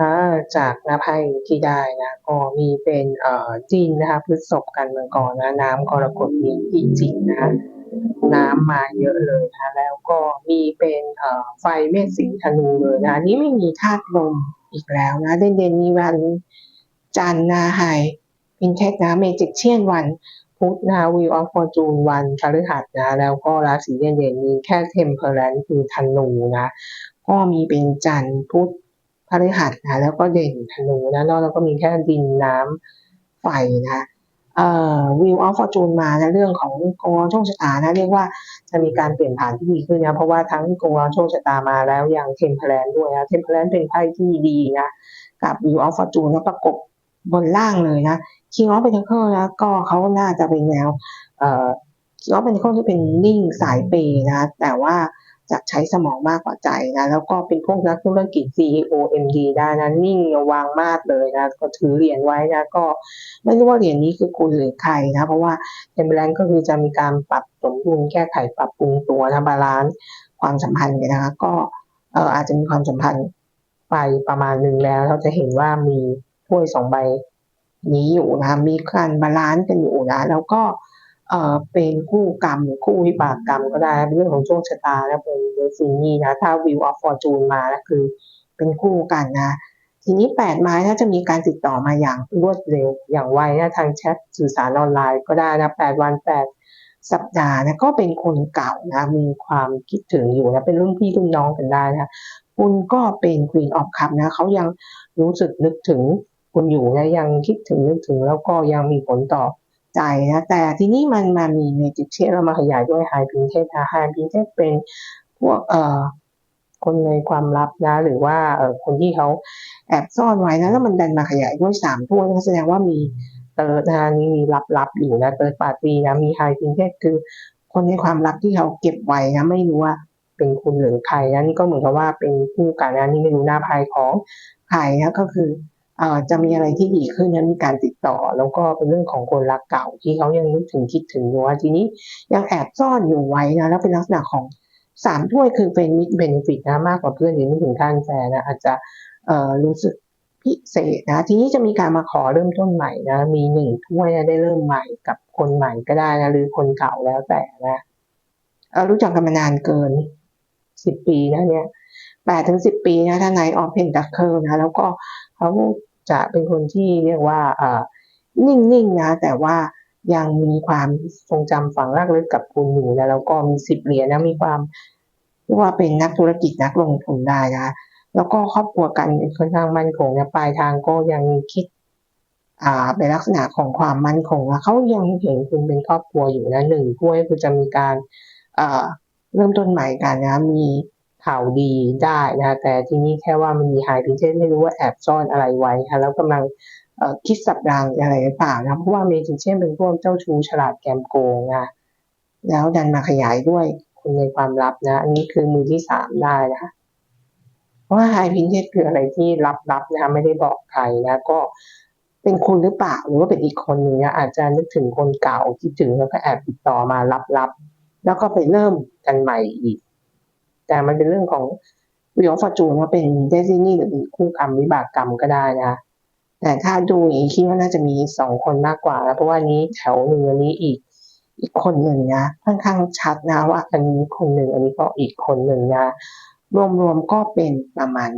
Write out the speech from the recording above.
อ่าจากนาไพ่ที่ได้นะก็มีเป็นเอ่อจีนนะคะพฤษภกันเมังกรนนะน้ำกรกฎมีพิจิกนะคะน้ำมาเยอะเลยนะแล้วก็มีเป็นเอ่อไฟเมษสิงธนูเลยนะนี้ไม่มีธาตุลมอีกแล้วนะเด่นๆมีวันจันนะไฮอินเทคนะเมจิกเชียนวันพุธนะวิวออฟฟอร์จูนวันพฤหัสนะแล้วก็ราศีเด่นๆมีแค่เทมเพลแลนคือธนูนะก็มีเป็นจันทร์พุธ พฤหัสนะแล้วก็เด่นธนูนะแล้วก็มีแค่ดินน้ำไฟนะเอ่อวิวออฟฟอร์จูนมานะเรื่องของกงล้อโชคชะตานะเรียกว่าจะมีการเปลี่ยนผ่านที่ดีขึ้นนะเพราะว่าทั้งกงล้อโชคชะตามาแล้วอยังเทมเพลนด้วยนะเทมเพลนเป็นไพ่ที่ดีนะกับวิวออฟฟอร์จูนแล้วประกบบนล่างเลยนะคิงออฟเป็นเคิลนะก็เขาน่าจะเป็นแนวเอ่อคิงออฟเป็นเคิลที่เป็นนิ่งสายเปย์นะแต่ว่า จะใช้สมองมากกว่าใจนะแล้วก็เป็นพวกนักธุรกิจ CEO MD ได้นะนิ่งวางมากเลยนะก็ถือเหรียญไว้นะก็ไม่รู้ว่าเหรียญนี้คือคุณหรือใครนะเพราะว่าเทมเบลนก็คือจะมีการปรับสมดุลแก้ไขปรับปรุงตัวนะบาลานซ์ความสัมพันธ์กันนะคะก็เอออาจจะมีความสัมพันธ์ไปประมาณหนึ่งแล้ว เราจะเห็นว่ามีถ้วยสองใบนี้อยู่นะมีการบาลานซ์กันอยู่นะแล้วก็ เอ่อเป็นคู่กรรมหรือคู่วิบากกรรมก็ได้เป็นเรื่องของโชคชะตานะเป็นเดซินี่นะถ้าวิวออฟฟอร์จูนมานะคือเป็นคู่กันนะ ทีนี้แปดไม้ถ้าจะมีการติดต่อมาอย่างรวดเร็วอย่างไวนะทางแชทสื่อสารออนไลน์ก็ได้นะแปดวันแปดสัปดาห์นะก็เป็นคนเก่านะมีความคิดถึงอยู่นะเป็นรุ่นพี่รุ่นน้องกันได้นะคุณก็เป็น Queen of Cup นะเขายังรู้สึกนึกถึงคุณอยู่นะยังคิดถึงนึกถึงแล้วก็ยังมีผลต่อ ใจนะ แต่ที่นี้มันมามีเมจิกเชเรามาขยายด้วยไฮพินเทสนะไฮพินเทสเป็นพวกเอ่อคนในความลับนะ หรือว่าเอ่อคนที่เขาแอบซ่อนไว้นะแล้วมันดันมาขยายด้วยสามถ้วยแสดงว่ามีเติร์ดนะนี่มีลับๆอยู่นะเติร์ดปาร์ตี้นะมีไฮพินเทสคือคนในความลับที่เขาเก็บไว้นะไม่รู้ว่าเป็นคุณหรือใครนะนี่ก็เหมือนกับว่าเป็นคู่กันนะนี่ไม่รู้หน้าไพ่ของใครนะก็คือ จะมีอะไรที่ดีขึ้นนะมีการติดต่อ แล้วก็เป็นเรื่องของคนรักเก่าที่เขายังนึกถึงคิดถึงอยู่ว่าทีนี้ยังแอบซ่อนอยู่ไว้นะแล้วเป็นลักษณะของสามถ้วยคือเป็นมิตรเบนฟิตนะมากกว่าเพื่อนหรือไม่ถึงขั้นแฟนนะอาจจะเอ่อรู้สึกพิเศษนะทีนี้จะมีการมาขอเริ่มต้นใหม่นะมีหนึ่งถ้วยนะได้เริ่มใหม่กับคนใหม่ก็ได้นะหรือคนเก่าแล้วแต่นะเออรู้จักกันมานานเกินสิบปีนะเนี่ยแปดถึงสิบปีนะถ้าในออฟเพนดักเคิลนะแล้วก็เขา จะเป็นคนที่เรียกว่าเออนิ่งๆนะแต่ว่ายังมีความทรงจำฝังรากลึกกับคุณอยู่นะแล้วก็มีสิบเหรียญนะมีความเรียกว่าเป็นนักธุรกิจนักลงทุนได้นะแล้วก็ครอบครัวกันค่อนข้างมั่นคงนะปลายทางก็ยังคิดอ่าเป็นลักษณะของความมั่นคงนะเขายังเห็นคุณเป็นครอบครัวอยู่นะหนึ่งถ้วยคือจะมีการเอ่อเริ่มต้นใหม่กันนะมี ข่าวดีได้นะแต่ทีนี้แค่ว่ามันมีไฮพิเชนไม่รู้ว่าแอบซ่อนอะไรไว้ค่ะแล้วกำลังคิดสับรางอะไรหรือเปล่านะเพราะว่าเมจิเช่นเป็นพวกเจ้าชู้ฉลาดแกมโกงนะแล้วดันมาขยายด้วยคนในความลับนะ อันนี้คือมือที่สามได้นะคะเพราะว่าไฮพินเทสคืออะไรที่ลับๆนะคะไม่ได้บอกใครนะก็เป็นคุณหรือเปล่าหรือว่าเป็นอีกคนหนึ่งนะอาจจะนึกถึงคนเก่าคิดถึงแล้วก็แอบติดต่อมาลับๆแล้วก็ไปเริ่มกันใหม่อีก แต่มันเป็นเรื่องของวิวฟอร์จูนว่าเป็นเดซินี่หรือคู่กรรมวิบากกรรมก็ได้นะแต่ถ้าดูอีกคิดว่าน่าจะมีสองคนมากกว่านะเพราะว่านี้แถวหนึ่งอันนี้อีกอีกคนหนึ่งนะค่อนข้างชัดนะว่าอันนี้คนหนึ่งอันนี้ก็อีกคนหนึ่งนะรวมๆก็เป็นประมาณ